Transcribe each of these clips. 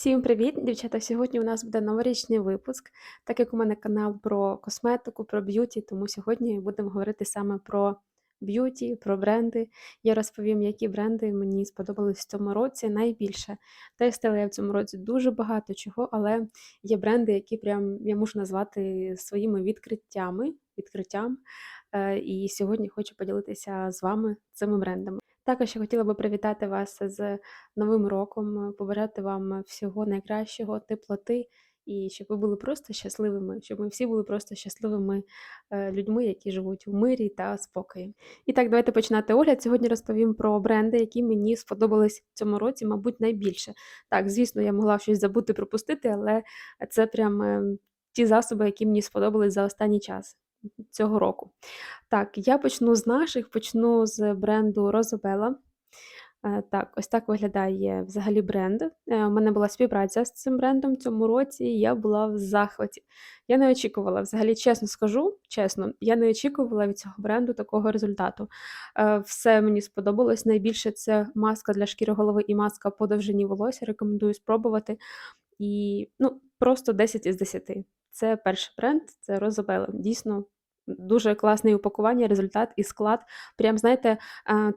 Всім привіт, дівчата! Сьогодні у нас буде новорічний випуск, так як у мене канал про косметику, про б'юті, тому сьогодні будемо говорити саме про б'юті, про бренди. Я розповім, які бренди мені сподобались в цьому році найбільше. Тестила я в цьому році дуже багато чого, але є бренди, які прям я можу назвати своїми відкриттями. відкриттям. Е, І сьогодні хочу поділитися з вами цими брендами. Також я хотіла би привітати вас з Новим роком, побажати вам всього найкращого, теплоти і щоб ви були просто щасливими, щоб ми всі були просто щасливими е, людьми, які живуть у мирі та спокої. І так, давайте починати огляд. Сьогодні розповім про бренди, які мені сподобались в цьому році, мабуть, найбільше. Так, звісно, я могла щось забути пропустити, але це прям е, ті засоби, які мені сподобались за останній час цього року. Так, я почну з наших, почну з бренду Розабела. Е, Так, ось так виглядає взагалі бренд. Е, У мене була співпраця з цим брендом в цьому році, і я була в захваті. Я не очікувала, взагалі, чесно скажу, чесно, я не очікувала від цього бренду такого результату. Е, Все мені сподобалось. Найбільше це маска для шкіри голови і маска по довжині волосся. Рекомендую спробувати. І ну, просто 10 із 10. Це перший бренд, це Розабела. Дійсно, дуже класне упакування, результат і склад. Прям знаєте,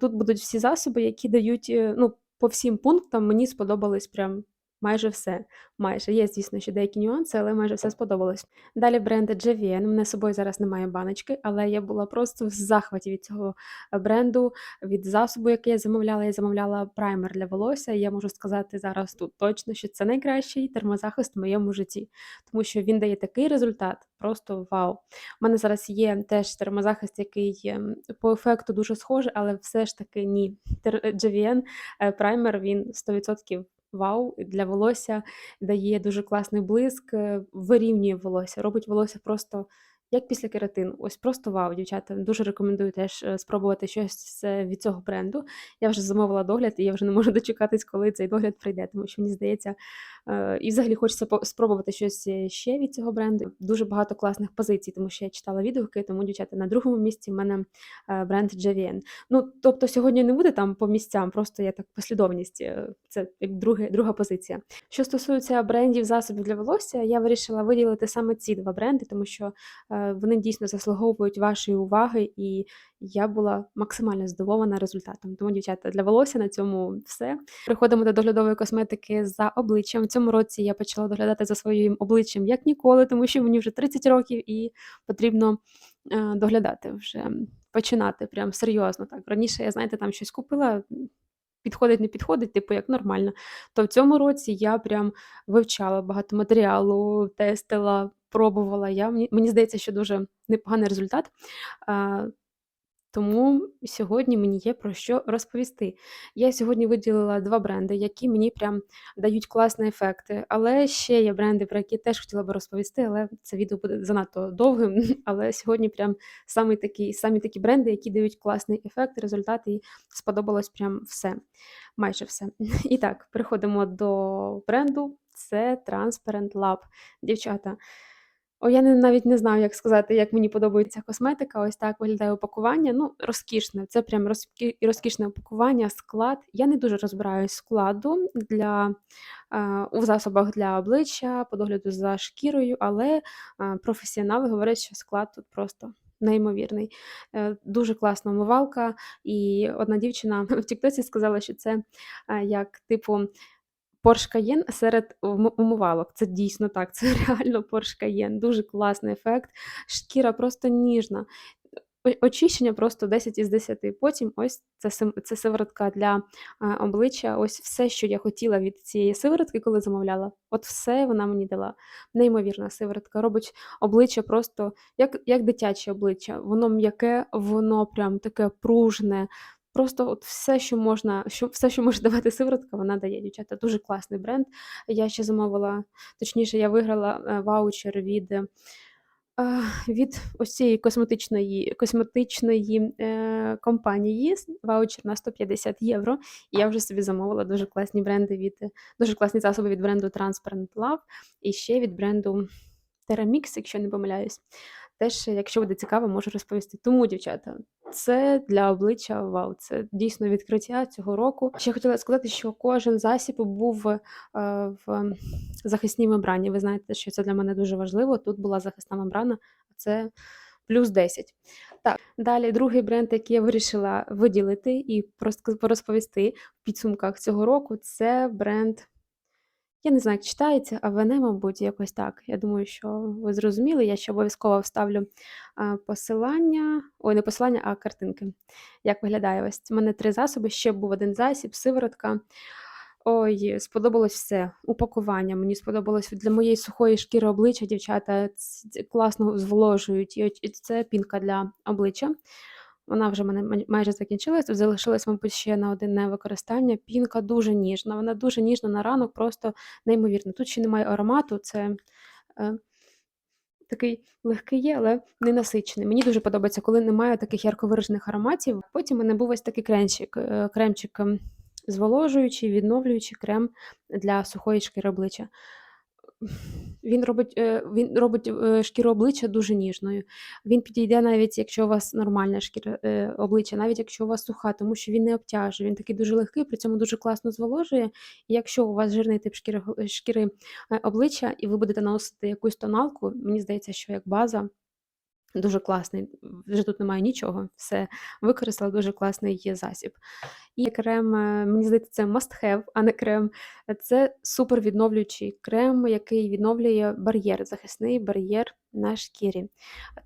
тут будуть всі засоби, які дають, е, ну, по всім пунктам мені сподобались прям майже все. Майже. Є, звісно, ще деякі нюанси, але майже все сподобалось. Далі бренди JVN. У мене з собою зараз немає баночки, але я була просто в захваті від цього е, бренду, від засобу, який я замовляла. Я замовляла праймер для волосся. І я можу сказати зараз тут точно, що це найкращий термозахист в моєму житті, тому що він дає такий результат, просто вау. У мене зараз є теж термозахист, який ем, по ефекту дуже схожий, але все ж таки ні. JVN е, праймер він 100% вау для волосся, дає дуже класний блиск, е, вирівнює волосся, робить волосся просто як після кератину. Ось просто вау, дівчата. Дуже рекомендую теж е, спробувати щось е, від цього бренду. Я вже замовила догляд, і я вже не можу дочекатись, коли цей догляд прийде, тому що мені здається, і взагалі хочеться спробувати щось е, ще від цього бренду. Дуже багато класних позицій, тому що я читала відгуки, тому дівчата на другому місці в мене е, бренд JVN. Ну, тобто сьогодні не буде там по місцям, просто я так послідовність. е, Це як друге, друга позиція. Що стосується брендів засобів для волосся, я вирішила виділити саме ці два бренди, тому що е, вони дійсно заслуговують вашої уваги, і я була максимально здивована результатом. Тому, дівчата, для волосся на цьому все. Переходимо до доглядової косметики за обличчям. В цьому році я почала доглядати за своїм обличчям як ніколи, тому що мені вже 30 років і потрібно е, доглядати вже починати прям серйозно. Так раніше я знаєте, там щось купила. Підходить, не підходить, типу, як нормально. То в цьому році я прям вивчала багато матеріалу, тестила, пробувала. Я, мені, мені здається, що дуже непоганий результат. Тому сьогодні мені є про що розповісти. Я сьогодні виділила два бренди, які мені прям дають класні ефекти. Але ще є бренди, про які теж хотіла би розповісти, але це відео буде занадто довгим. Але сьогодні прям самі такі, самі такі бренди, які дають класний ефект, результат, і сподобалось прям все, майже все. І так, переходимо до бренду. Це Transparent Lab. Дівчата. О, я не, навіть не знаю, як сказати, як мені подобається косметика. Ось так виглядає упакування. Ну, розкішне. Це прям розкі- розкішне упакування, склад. Я не дуже розбираюсь складу для, е, у засобах для обличчя, по догляду за шкірою, але е, професіонали говорять, що склад тут просто. Неймовірний, Е, дуже класна умивалка. І одна дівчина в Тіктоці сказала, що це е, як типу Porsche Cayenne серед ум- умивалок. Це дійсно так, це реально Porsche Cayenne. Дуже класний ефект. Шкіра просто ніжна. Очищення просто 10 із 10. Потім ось це, це сиворотка для е, обличчя. Ось все, що я хотіла від цієї сиворотки, коли замовляла. От все вона мені дала. Неймовірна сиворотка. Робить обличчя просто як, як дитяче обличчя. Воно м'яке, воно прям таке пружне. Просто от все, що можна, що, все, що може давати сиворотка, вона дає. Дівчата, дуже класний бренд. Я ще замовила, точніше, я виграла е, ваучер від, е, від ось цієї косметичної, косметичної е, компанії, ваучер на 150 євро. І я вже собі замовила дуже класні бренди від, дуже класні засоби від бренду Transparent Love і ще від бренду Teramix, якщо не помиляюсь. Теж, якщо буде цікаво, можу розповісти. Тому, дівчата, це для обличчя вау, це дійсно відкриття цього року. Ще хотіла сказати, що кожен засіб був е, в захисній мембрані. Ви знаєте, що це для мене дуже важливо. Тут була захисна мембрана, це плюс 10. Так, далі другий бренд, який я вирішила виділити і просто розповісти в підсумках цього року, це бренд. Я не знаю, як читається, а АВН, мабуть, якось так. Я думаю, що ви зрозуміли. Я ще обов'язково вставлю посилання, ой, не посилання, а картинки. Як виглядає ось? У мене три засоби, ще був один засіб, сиворотка. Ой, сподобалось все. Упакування. Мені сподобалось для моєї сухої шкіри обличчя, дівчата класно зволожують. І це пінка для обличчя. Вона вже мене майже закінчилась. Тут мабуть, ще на одне використання. Пінка дуже ніжна. Вона дуже ніжна на ранок, просто неймовірно. Тут ще немає аромату, це е, такий легкий є, але не насичений. Мені дуже подобається, коли немає таких ярковиражених ароматів. Потім мене був ось такий кремчик, е, кремчик ем, зволожуючий, відновлюючий крем для сухої шкіри обличчя. Він робить е, він робить е, шкіру обличчя дуже ніжною. Він підійде навіть, якщо у вас нормальна шкіра е, обличчя, навіть якщо у вас суха, тому що він не обтяжує, він такий дуже легкий, при цьому дуже класно зволожує. І якщо у вас жирний тип шкіри шкіри обличчя, і ви будете наносити якусь тоналку, мені здається, що як база. Дуже класний, вже тут немає нічого, все використала дуже класний є засіб. І крем, е, мені здається, це must have, а не крем. Це супер відновлюючий крем, який відновлює бар'єр, захисний бар'єр на шкірі.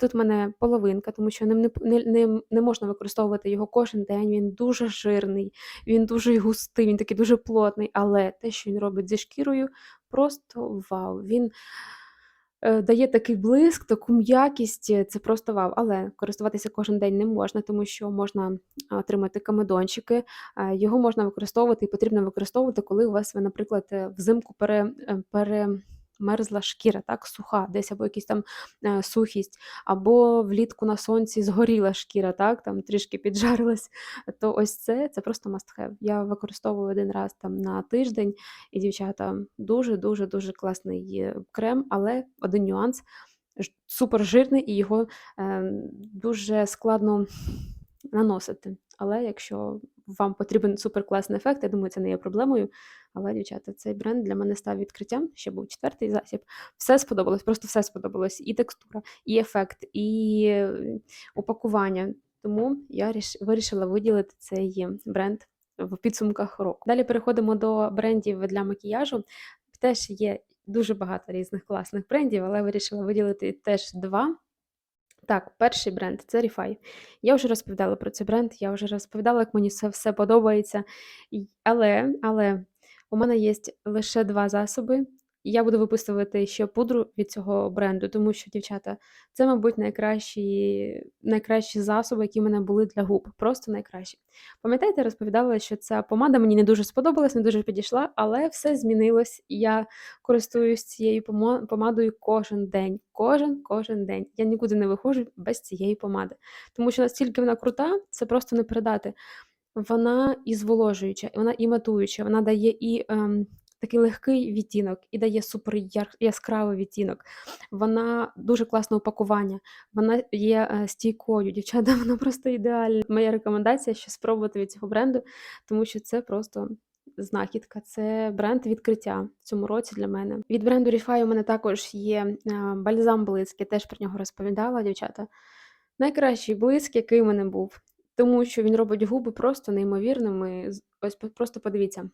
Тут в мене половинка, тому що ним не, не, не можна використовувати його кожен день. Він дуже жирний, він дуже густий, він такий дуже плотний, але те, що він робить зі шкірою, просто вау. Він дає такий блиск, таку м'якість, е, це просто вау. Але користуватися кожен день не можна, тому що можна отримати камедончики. Його можна використовувати і потрібно використовувати, коли у вас ви, наприклад, е, взимку пере, пере мерзла шкіра, так, суха, десь або якась там е, сухість, або влітку на сонці згоріла шкіра, так, там трішки піджарилась, то ось це це просто have. Я використовую один раз там на тиждень, і дівчата дуже-дуже дуже класний крем, але один нюанс. Супер жирний і його е, дуже складно наносити. Але якщо вам потрібен суперкласний ефект, я думаю, це не є проблемою. Але, дівчата, цей бренд для мене став відкриттям. Ще був четвертий засіб. Все сподобалось, просто все сподобалось. І текстура, і ефект, і упакування. Тому я вирішила виділити цей бренд в підсумках року. Далі переходимо до брендів для макіяжу. Теж є дуже багато різних класних брендів, але вирішила виділити теж два. Так, перший бренд це Refi. Я вже розповідала про цей бренд, я вже розповідала, як мені це все подобається. Але але у мене є лише два засоби, я буду виписувати ще пудру від цього бренду, тому що, дівчата, це, мабуть, найкращі найкращі засоби, які в мене були для губ. Просто найкращі. Пам'ятаєте, розповідала, що ця помада мені не дуже сподобалась, не дуже підійшла, але все змінилось. Я користуюсь цією помадою кожен день. Кожен кожен день. Я нікуди не виходжу без цієї помади. Тому що настільки вона крута, це просто не передати. Вона і зволожуюча, вона і матуюча, вона дає і. Ем, такий легкий відтінок і дає супер яскравий відтінок. Вона дуже класне упакування, вона є е, стійкою. Дівчата, вона просто ідеальна. Моя рекомендація, що спробувати від цього бренду, тому що це просто. Знахідка, це бренд відкриття в цьому році для мене. Від бренду Rify у мене також є е, бальзам блиск, я теж про нього розповідала, дівчата. Найкращий блиск, який у мене був, тому що він робить губи просто неймовірними. Ось просто подивіться.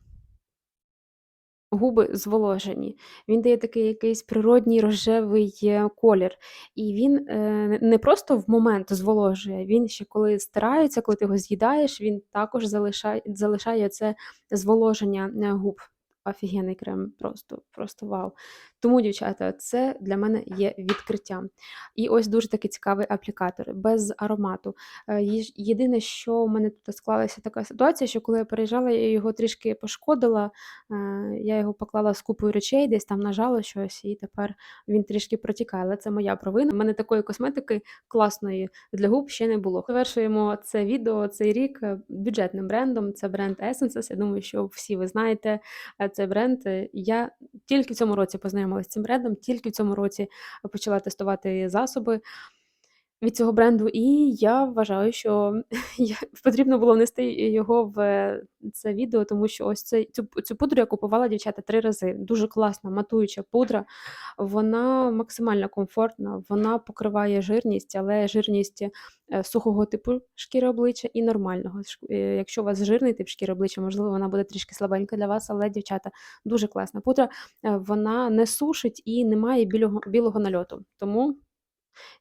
Губи зволожені. Він дає такий якийсь природній рожевий е, колір. І він е, не просто в момент зволожує, він ще коли стирається, коли ти його з'їдаєш, він також залишає залишає це зволоження е, губ. Офігенний крем, просто просто вау. Тому, дівчата, це для мене є відкриттям. І ось дуже такий цікавий аплікатор, без аромату. Е, єдине, що у мене тут склалася така ситуація, що коли я переїжджала, я його трішки пошкодила, е, я його поклала з купою речей, десь там нажала щось, і тепер він трішки протікає. Але це моя провина. У мене такої косметики класної для губ ще не було. Завершуємо це відео цей рік е, бюджетним брендом. Це бренд Essences. Я думаю, що всі ви знаєте цей бренд. Я тільки в цьому році познайомилася з цим брендом, тільки в цьому році почала тестувати засоби. Від цього бренду, і я вважаю, що потрібно було внести його в це відео, тому що ось цей цю цю пудру я купувала, дівчата, 3 рази. Дуже класна матуюча пудра. Вона максимально комфортна, вона покриває жирність, але жирність, е, сухого типу шкіри обличчя і нормального. Е, якщо у вас жирний тип шкіри обличчя, можливо, вона буде трішки слабенька для вас, але, дівчата, дуже класна пудра. Е, вона не сушить і не має білого білого нальоту. Тому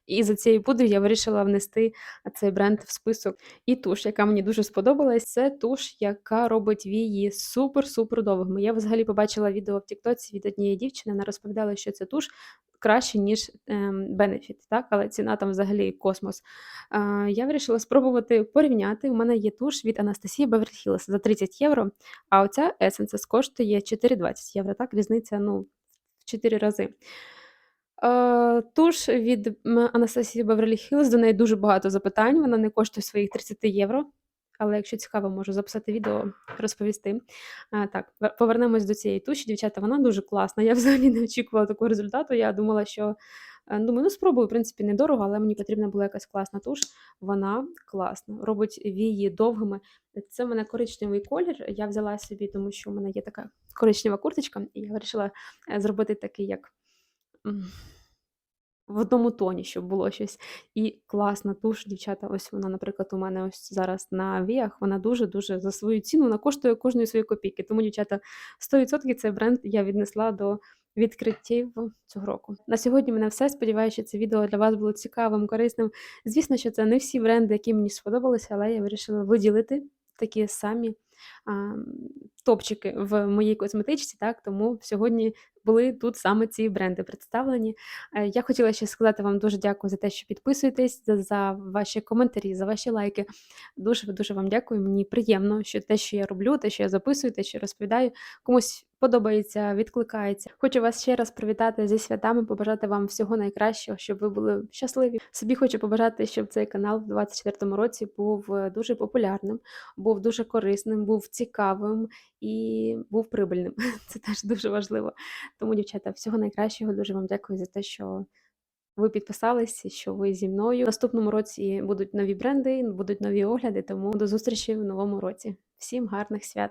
і за цією пудрою я вирішила внести цей бренд в список. І туш, яка мені дуже сподобалась, це туш, яка робить вії супер-супер довгими. Я взагалі побачила відео в Тіктоці від однієї дівчини, вона розповідала, що це туш краще, ніж ем, Benefit, так? але ціна там взагалі космос. Е, я вирішила спробувати порівняти. У мене є туш від Анастасії Beverly за 30 євро, а оця Essence коштує 4,20 євро. Так, різниця ну, в 4 рази. Е, туш від Анастасії Беверлі Хілз, до неї дуже багато запитань. Вона не коштує своїх 30 євро. Але якщо цікаво, можу записати відео, розповісти. А, Так, повернемось до цієї туші, дівчата, вона дуже класна. Я взагалі не очікувала такого результату. Я думала, що е, думаю, ну спробую, в принципі, недорого, але мені потрібна була якась класна туш. Вона класна. Робить вії довгими. Це в мене коричневий колір. Я взяла собі, тому що в мене є така коричнева курточка, і я вирішила е, зробити такий як в одному тоні, щоб було щось. І класна туш, дівчата. Ось вона, наприклад, у мене ось зараз на віях, вона дуже-дуже за свою ціну вона коштує кожної свої копійки. Тому, дівчата, 100% цей бренд я віднесла до відкриттів цього року. На сьогодні мене все. Сподіваюся, що це відео для вас було цікавим, корисним. Звісно, що це не всі бренди, які мені сподобалися, але я вирішила виділити такі самі топчики в моїй косметичці. Так, Тому сьогодні були тут саме ці бренди представлені. Е, я хотіла ще сказати вам дуже дякую за те, що підписуєтесь, за, ваші коментарі, за ваші лайки. Дуже дуже вам дякую. Мені приємно, що те, що я роблю, те, що я записую, те, що розповідаю, комусь подобається, відкликається. Хочу вас ще раз привітати зі святами, побажати вам всього найкращого, щоб ви були щасливі. Собі хочу побажати, щоб цей канал в 2024 році був е, дуже популярним, був дуже корисним, був цікавим і був прибильним. Це теж дуже важливо. Тому, дівчата, всього найкращого. Дуже вам дякую за те, що ви підписалися, що ви зі мною. В наступному році будуть нові бренди, будуть нові огляди. Тому до зустрічі в новому році. Всім гарних свят!